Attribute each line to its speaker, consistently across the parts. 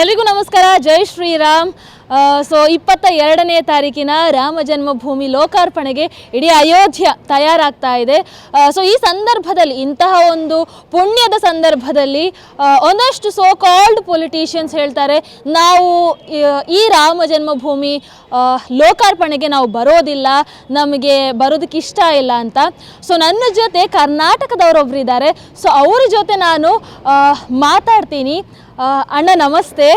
Speaker 1: ಎಲ್ರಿಗೂ ನಮಸ್ಕಾರ. ಜೈ ಶ್ರೀರಾಮ್. ಸೊ ಇಪ್ಪತ್ತ ಎರಡನೇ ತಾರೀಕಿನ ರಾಮ ಜನ್ಮಭೂಮಿ ಲೋಕಾರ್ಪಣೆಗೆ ಇಡೀ ಅಯೋಧ್ಯ ತಯಾರಾಗ್ತಾ ಇದೆ. ಸೊ ಈ ಸಂದರ್ಭದಲ್ಲಿ ಇಂತಹ ಒಂದು ಪುಣ್ಯದ ಸಂದರ್ಭದಲ್ಲಿ ಒಂದಷ್ಟು ಸೋ ಕಾಲ್ಡ್ ಪೊಲಿಟೀಷಿಯನ್ಸ್ ಹೇಳ್ತಾರೆ ನಾವು ಈ- ರಾಮ ಜನ್ಮಭೂಮಿ ಲೋಕಾರ್ಪಣೆಗೆ ನಾವು ಬರೋದಿಲ್ಲ ನಮಗೆ ಬರೋದಕ್ಕೆ ಇಷ್ಟ ಇಲ್ಲ ಅಂತ. ಸೊ ನನ್ನ ಜೊತೆ ಕರ್ನಾಟಕದವರೊಬ್ರು ಇದ್ದಾರೆ. ಸೊ ಅವ್ರ ಜೊತೆ ನಾನು ಮಾತಾಡ್ತೀನಿ. ಅಣ್ಣ ನಮಸ್ತೆ.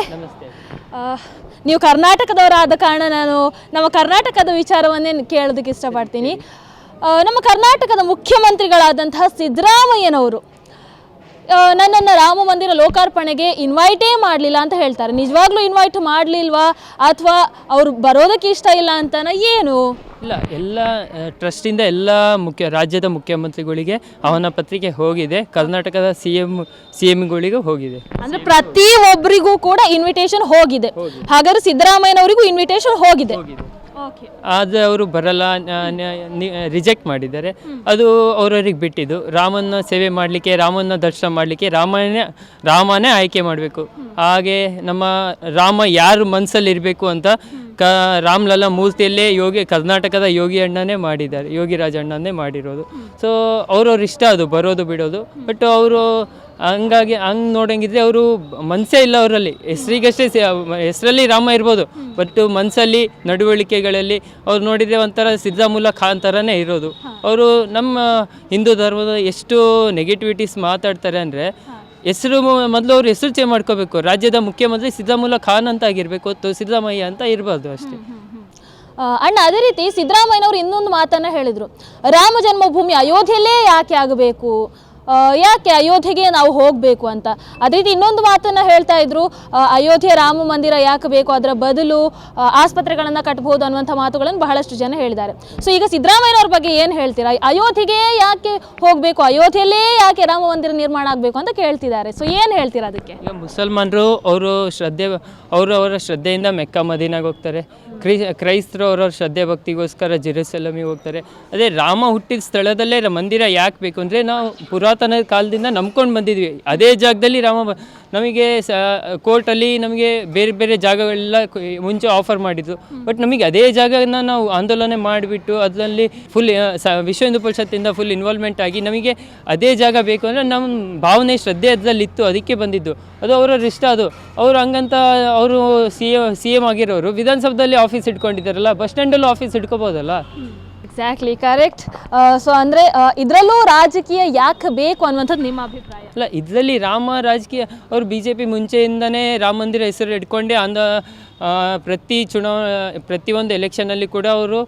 Speaker 1: ನೀವು ಕರ್ನಾಟಕದವರಾದ ಕಾರಣ ನಾನು ನಮ್ಮ ಕರ್ನಾಟಕದ ವಿಚಾರವನ್ನೇ ಕೇಳೋದಕ್ಕೆ ಇಷ್ಟಪಡ್ತೀನಿ. ನಮ್ಮ ಕರ್ನಾಟಕದ ಮುಖ್ಯಮಂತ್ರಿಗಳಾದಂತಹ ಸಿದ್ದರಾಮಯ್ಯನವರು ನನ್ನನ್ನು ರಾಮ ಮಂದಿರ ಲೋಕಾರ್ಪಣೆಗೆ ಇನ್ವೈಟೇ ಮಾಡಲಿಲ್ಲ ಅಂತ ಹೇಳ್ತಾರೆ. ನಿಜವಾಗ್ಲೂ ಇನ್ವೈಟ್ ಮಾಡಲಿಲ್ವಾ? ಅಥವಾ ಅವರು ಬರೋದಕ್ಕೆ ಇಷ್ಟ ಇಲ್ಲ ಅಂತನ? ಏನು?
Speaker 2: ಇಲ್ಲ ಎಲ್ಲ ಟ್ರಸ್ಟಿಂದ ಎಲ್ಲ ಮುಖ್ಯ ರಾಜ್ಯದ ಮುಖ್ಯಮಂತ್ರಿಗಳಿಗೆ ಅವನ ಪತ್ರಿಕೆ ಹೋಗಿದೆ ಕರ್ನಾಟಕದ ಸಿ ಎಂ ಸಿ ಎಂಗಳಿಗೂ ಹೋಗಿದೆ.
Speaker 1: ಅಂದ್ರೆ ಪ್ರತಿ ಒಬ್ಬರಿಗೂ ಕೂಡ ಇನ್ವಿಟೇಷನ್ ಹೋಗಿದೆ. ಹಾಗಾದ್ರೆ ಸಿದ್ದರಾಮಯ್ಯನವರಿಗೂ ಇನ್ವಿಟೇಷನ್ ಹೋಗಿದೆ.
Speaker 2: ಆದರೆ ಅವರು ಬರಲ್ಲ ರಿಜೆಕ್ಟ್ ಮಾಡಿದ್ದಾರೆ. ಅದು ಅವರವರಿಗೆ ಬಿಟ್ಟಿದ್ದು. ರಾಮನ ಸೇವೆ ಮಾಡಲಿಕ್ಕೆ ರಾಮನ ದರ್ಶನ ಮಾಡಲಿಕ್ಕೆ ರಾಮನೇ ರಾಮನೇ ಆಯ್ಕೆ ಮಾಡಬೇಕು. ಹಾಗೆ ನಮ್ಮ ರಾಮ ಯಾರು ಮನಸ್ಸಲ್ಲಿ ಇರಬೇಕು ಅಂತ ಕ ರಾಮ್ಲಲ್ಲ ಮೂರ್ತಿಯಲ್ಲೇ ಯೋಗಿ ಕರ್ನಾಟಕದ ಯೋಗಿ ಅಣ್ಣನೇ ಮಾಡಿದ್ದಾರೆ ಯೋಗಿರಾಜ್ ಅಣ್ಣನೇ ಮಾಡಿರೋದು. ಸೊ ಅವ್ರವ್ರ ಇಷ್ಟ ಅದು ಬರೋದು ಬಿಡೋದು. ಬಟ್ ಅವರು ಹಂಗಾಗಿ ಹಂಗೆ ನೋಡಂಗಿದ್ರೆ ಅವರು ಮನಸ್ಸೇ ಇಲ್ಲ ಅವರಲ್ಲಿ. ಹೆಸರಿಗಷ್ಟೇ ಹೆಸರಲ್ಲಿ ರಾಮ ಇರ್ಬೋದು. ಬಟ್ ಮನಸ್ಸಲ್ಲಿ ನಡವಳಿಕೆಗಳಲ್ಲಿ ಅವ್ರು ನೋಡಿದರೆ ಒಂಥರ ಸಿದ್ಧಾಮೂಲ ಖಾನ್ ಥರನೇ ಇರೋದು. ಅವರು ನಮ್ಮ ಹಿಂದೂ ಧರ್ಮದ ಎಷ್ಟು ನೆಗೆಟಿವಿಟೀಸ್ ಮಾತಾಡ್ತಾರೆ ಅಂದರೆ ಹೆಸರು ಮೊದಲು ಅವ್ರು ಹೆಸರು ಚೇಂಜ್ ಮಾಡ್ಕೋಬೇಕು. ರಾಜ್ಯದ ಮುಖ್ಯಮಂತ್ರಿ ಸಿದ್ದಮೂಲ ಖಾನ್ ಅಂತ ಆಗಿರ್ಬೇಕು, ಅಥವಾ ಸಿದ್ದರಾಮಯ್ಯ ಅಂತ ಇರಬಾರ್ದು ಅಷ್ಟೇ.
Speaker 1: ಅಣ್ಣ, ಅದೇ ರೀತಿ ಸಿದ್ದರಾಮಯ್ಯನವರು ಇನ್ನೊಂದು ಮಾತನ್ನ ಹೇಳಿದ್ರು. ರಾಮ ಜನ್ಮಭೂಮಿ ಅಯೋಧ್ಯೆಯಲ್ಲೇ ಯಾಕೆ ಆಗಬೇಕು? ಯಾಕೆ ಅಯೋಧ್ಯೆಗೆ ನಾವು ಹೋಗಬೇಕು ಅಂತ? ಅದೇ ರೀತಿ ಇನ್ನೊಂದು ಮಾತನ್ನ ಹೇಳ್ತಾ ಇದ್ರು ಅಯೋಧ್ಯೆ ರಾಮ ಮಂದಿರ ಯಾಕೆ ಬೇಕು? ಅದರ ಬದಲು ಆಸ್ಪತ್ರೆಗಳನ್ನು ಕಟ್ಟಬಹುದು ಅನ್ನುವಂಥ ಮಾತುಗಳನ್ನು ಬಹಳಷ್ಟು ಜನ ಹೇಳಿದ್ದಾರೆ. ಸೊ ಈಗ ಸಿದ್ದರಾಮಯ್ಯನವ್ರ ಬಗ್ಗೆ ಏನು ಹೇಳ್ತೀರಾ? ಅಯೋಧ್ಯೆಗೆ ಯಾಕೆ ಹೋಗಬೇಕು? ಅಯೋಧ್ಯೆಯಲ್ಲೇ ಯಾಕೆ ರಾಮ ಮಂದಿರ ನಿರ್ಮಾಣ ಆಗಬೇಕು ಅಂತ ಕೇಳ್ತಿದ್ದಾರೆ. ಸೊ ಏನು ಹೇಳ್ತೀರಾ ಅದಕ್ಕೆ?
Speaker 2: ಈಗ ಮುಸಲ್ಮಾನರು ಅವರು ಶ್ರದ್ಧೆ, ಅವರು ಅವರ ಶ್ರದ್ಧೆಯಿಂದ ಮೆಕ್ಕ ಮದೀನಾಗ ಹೋಗ್ತಾರೆ. ಕ್ರೈ, ಕ್ರೈಸ್ತರು ಶ್ರದ್ಧೆ ಭಕ್ತಿಗೋಸ್ಕರ ಜೆರೂಸಲಮಿಗೆ ಹೋಗ್ತಾರೆ. ಅದೇ ರಾಮ ಹುಟ್ಟಿದ ಸ್ಥಳದಲ್ಲೇ ಮಂದಿರ ಯಾಕೆ ಬೇಕು ಅಂದರೆ ನಾವು ಪುರಾತನ ಕಾಲದಿಂದ ನಂಬ್ಕೊಂಡು ಬಂದಿದ್ವಿ. ಅದೇ ಜಾಗದಲ್ಲಿ ರಾಮ ನಮಗೆ ಸ, ಕೋರ್ಟಲ್ಲಿ ನಮಗೆ ಬೇರೆ ಬೇರೆ ಜಾಗಗಳೆಲ್ಲ ಮುಂಚೆ ಆಫರ್ ಮಾಡಿದ್ದು ಬಟ್ ನಮಗೆ ಅದೇ ಜಾಗನ ನಾವು ಆಂದೋಲನೆ ಮಾಡಿಬಿಟ್ಟು ಅದರಲ್ಲಿ ಫುಲ್ ವಿಶ್ವ ಹಿಂದೂ ಪರಿಷತ್ತಿಂದ ಫುಲ್ ಇನ್ವಾಲ್ವ್ಮೆಂಟ್ ಆಗಿ ನಮಗೆ ಅದೇ ಜಾಗ ಬೇಕು ಅಂದರೆ ನಮ್ಮ ಭಾವನೆ ಶ್ರದ್ಧೆ ಅದರಲ್ಲಿತ್ತು ಅದಕ್ಕೆ ಬಂದಿದ್ದು. ಅದು ಅವರ ಇಷ್ಟ ಅದು. ಅವರು ಹಂಗಂತ ಅವರು ಸಿ ಎ, ಸಿ ಎಂ ಆಗಿರೋರು ವಿಧಾನಸೌಧದಲ್ಲಿ ಆಫೀಸ್ ಇಟ್ಕೊಂಡಿದ್ದಾರಲ್ಲ, ಬಸ್ ಸ್ಟ್ಯಾಂಡಲ್ಲೂ ಆಫೀಸ್ ಇಟ್ಕೋಬೋದಲ್ಲ?
Speaker 1: ಎಕ್ಸಾಕ್ಟ್ಲಿ ಕರೆಕ್ಟ್ ಸೊ ಅಂದರೆ ಇದರಲ್ಲೂ ರಾಜಕೀಯ ಯಾಕೆ ಬೇಕು ಅನ್ನುವಂಥದ್ದು ನಿಮ್ಮ ಅಭಿಪ್ರಾಯ?
Speaker 2: ಅಲ್ಲ, ಇದರಲ್ಲಿ ರಾಮ ರಾಜಕೀಯ, ಅವರು ಬಿ ಜೆ ಪಿ ಮುಂಚೆಯಿಂದನೇ ರಾಮ ಮಂದಿರ ಹೆಸರು ಇಟ್ಕೊಂಡೆ, ಅಂದ ಪ್ರತಿ ಚುನಾವ, ಪ್ರತಿಯೊಂದು ಎಲೆಕ್ಷನಲ್ಲಿ ಕೂಡ ಅವರು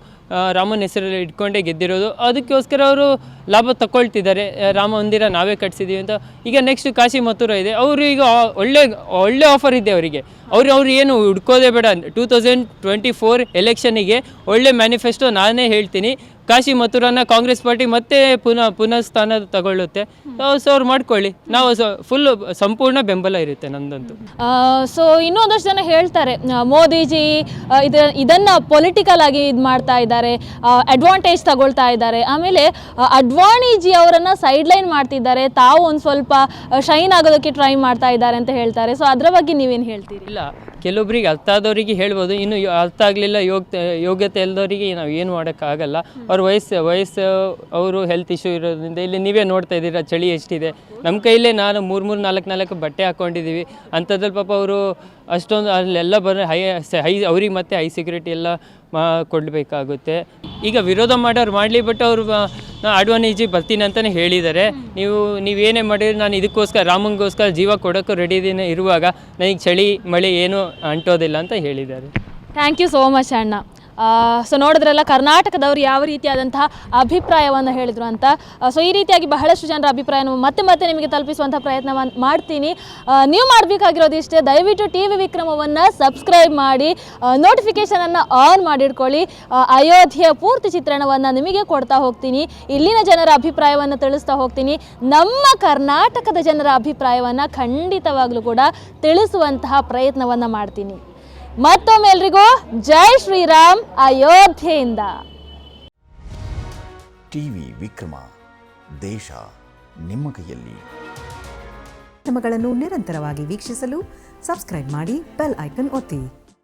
Speaker 2: ರಾಮನ ಹೆಸರಲ್ಲಿ ಇಟ್ಕೊಂಡೇ ಗೆದ್ದಿರೋದು. ಅದಕ್ಕೋಸ್ಕರ ಅವರು ಲಾಭ ತಗೊಳ್ತಿದ್ದಾರೆ ರಾಮ ಮಂದಿರ ನಾವೇ ಕಟ್ಸಿದ್ದೀವಿ ಅಂತ. ಈಗ ನೆಕ್ಸ್ಟ್ ಕಾಶಿ ಮಥುರ ಇದೆ. ಅವರು ಈಗ ಒಳ್ಳೆ ಒಳ್ಳೆ ಆಫರ್ ಇದೆ ಅವರಿಗೆ. ಅವರು, ಅವ್ರು ಏನು ಹುಡ್ಕೋದೇ ಬೇಡ. ಟೂ ತೌಸಂಡ್ ಟ್ವೆಂಟಿ ಫೋರ್ ಎಲೆಕ್ಷನಿಗೆ ಒಳ್ಳೆ ಮ್ಯಾನಿಫೆಸ್ಟೋ ನಾನೇ ಹೇಳ್ತೀನಿ. ಕಾಶಿ ಮಥುರಾನ ಕಾಂಗ್ರೆಸ್ ಪಾರ್ಟಿ ಮತ್ತೆ ಪುನಃ ಪುನಃ ಸ್ಥಾನ ತಗೊಳ್ಳುತ್ತೆ ಸೊ ಅವ್ರು ಮಾಡ್ಕೊಳ್ಳಿ. ನಾವು ಫುಲ್ ಸಂಪೂರ್ಣ ಬೆಂಬಲ ಇರುತ್ತೆ ನಂದಂತೂ.
Speaker 1: ಸೊ ಇನ್ನೊಂದಷ್ಟು ಜನ ಹೇಳ್ತಾರೆ ಮೋದಿಜಿ ಇದ ಇದನ್ನ ಪೊಲಿಟಿಕಲ್ ಆಗಿ ಇದು ಮಾಡ್ತಾ ಇದ್ದಾರೆ ಅಡ್ವಾಂಟೇಜ್ ತಗೊಳ್ತಾ ಇದ್ದಾರೆ. ಆಮೇಲೆ ಅಡ್ವಾಣಿಜಿ ಅವರನ್ನ ಸೈಡ್ ಲೈನ್ ಮಾಡ್ತಿದ್ದಾರೆ. ತಾವು ಒಂದು ಸ್ವಲ್ಪ ಶೈನ್ ಆಗೋದಕ್ಕೆ ಟ್ರೈ ಮಾಡ್ತಾ ಇದ್ದಾರೆ ಅಂತ ಹೇಳ್ತಾರೆ. ಸೊ ಅದರ ಬಗ್ಗೆ ನೀವೇನು ಹೇಳ್ತೀರಿ?
Speaker 2: ಇಲ್ಲ ಕೆಲವೊಬ್ರಿಗೆ ಅರ್ಥ ಆದವರಿಗೆ ಹೇಳ್ಬೋದು. ಇನ್ನು ಅರ್ಥ ಆಗಲಿಲ್ಲ ಯೋಗ ಯೋಗ್ಯತೆ ಇಲ್ಲದವರಿಗೆ ನಾವು ಏನು ಮಾಡೋಕ್ಕಾಗಲ್ಲ. ಅವ್ರ ವಯಸ್ಸು ವಯಸ್ಸು ಅವರು ಹೆಲ್ತ್ ಇಶ್ಯೂ ಇರೋದ್ರಿಂದ ಇಲ್ಲಿ ನೀವೇ ನೋಡ್ತಾ ಇದ್ದೀರಾ, ಚಳಿ ಎಷ್ಟಿದೆ. ನಮ್ಮ ಕೈಲೇ ನಾನು ಮೂರು ಮೂರು, ನಾಲ್ಕು ನಾಲ್ಕು ಬಟ್ಟೆ ಹಾಕ್ಕೊಂಡಿದ್ದೀವಿ ಅಂಥದ್ರಲ್ಲಿ ಪಾಪ ಅವರು ಅಷ್ಟೊಂದು ಅಲ್ಲೆಲ್ಲ ಬರೋ ಹೈ ಹೈ ಅವ್ರಿಗೆ ಮತ್ತೆ ಹೈ ಸೆಕ್ಯೂರಿಟಿ ಎಲ್ಲ ಮಾ ಕೊಡಬೇಕಾಗುತ್ತೆ. ಈಗ ವಿರೋಧ ಮಾಡೋರು ಮಾಡಲಿ ಬಟ್ ಅವರು ನಾ ಅಡ್ವಾನೇಜಿ ಬರ್ತೀನಿ ಅಂತಲೇ ಹೇಳಿದ್ದಾರೆ. ನೀವು ನೀವೇನೇ ಮಾಡಿದ್ರು ನಾನು ಇದಕ್ಕೋಸ್ಕರ ರಾಮಂಗೋಸ್ಕರ ಜೀವ ಕೊಡೋಕ್ಕೂ ರೆಡಿ ದಿನ ಇರುವಾಗ. ನನಗೆ ಚಳಿ ಮಳೆ ಏನೂ ಅಂಟೋದಿಲ್ಲ ಅಂತ ಹೇಳಿದ್ದಾರೆ.
Speaker 1: ಥ್ಯಾಂಕ್ ಯು ಸೋ ಮಚ್ ಅಣ್ಣ. ಸೊ ನೋಡಿದ್ರಲ್ಲ, ಕರ್ನಾಟಕದವರು ಯಾವ ರೀತಿಯಾದಂತಹ ಅಭಿಪ್ರಾಯವನ್ನು ಹೇಳಿದರು ಅಂತ. ಸೊ ಈ ರೀತಿಯಾಗಿ ಬಹಳಷ್ಟು ಜನರ ಅಭಿಪ್ರಾಯವನ್ನು ಮತ್ತೆ ಮತ್ತೆ ನಿಮಗೆ ತಲುಪಿಸುವಂಥ ಪ್ರಯತ್ನವನ್ನು ಮಾಡ್ತೀನಿ. ನೀವು ಮಾಡಬೇಕಾಗಿರೋದು ಇಷ್ಟೇ, ದಯವಿಟ್ಟು ಟಿ ವಿ ವಿಕ್ರಮವನ್ನು ಸಬ್ಸ್ಕ್ರೈಬ್ ಮಾಡಿ ನೋಟಿಫಿಕೇಷನನ್ನು ಆನ್ ಮಾಡಿಡ್ಕೊಳ್ಳಿ. ಅಯೋಧ್ಯೆಯ ಪೂರ್ತಿ ಚಿತ್ರಣವನ್ನು ನಿಮಗೆ ಕೊಡ್ತಾ ಹೋಗ್ತೀನಿ. ಇಲ್ಲಿನ ಜನರ ಅಭಿಪ್ರಾಯವನ್ನು ತಿಳಿಸ್ತಾ ಹೋಗ್ತೀನಿ. ನಮ್ಮ ಕರ್ನಾಟಕದ ಜನರ ಅಭಿಪ್ರಾಯವನ್ನು ಖಂಡಿತವಾಗ್ಲೂ ಕೂಡ ತಿಳಿಸುವಂತಹ ಪ್ರಯತ್ನವನ್ನು ಮಾಡ್ತೀನಿ. ಮತ್ತೊಮ್ಮೆ ಎಲ್ರಿಗೂ ಜೈ ಶ್ರೀರಾಮ್ ಅಯೋಧ್ಯೆಯಿಂದ.
Speaker 3: ಟಿವಿ ವಿಕ್ರಮ ದೇಶ ನಿಮ್ಮ ಕೈಯಲ್ಲಿ.
Speaker 4: ನಿರಂತರವಾಗಿ ವೀಕ್ಷಿಸಲು ಸಬ್ಸ್ಕ್ರೈಬ್ ಮಾಡಿ ಬೆಲ್ ಐಕನ್ ಒತ್ತಿ.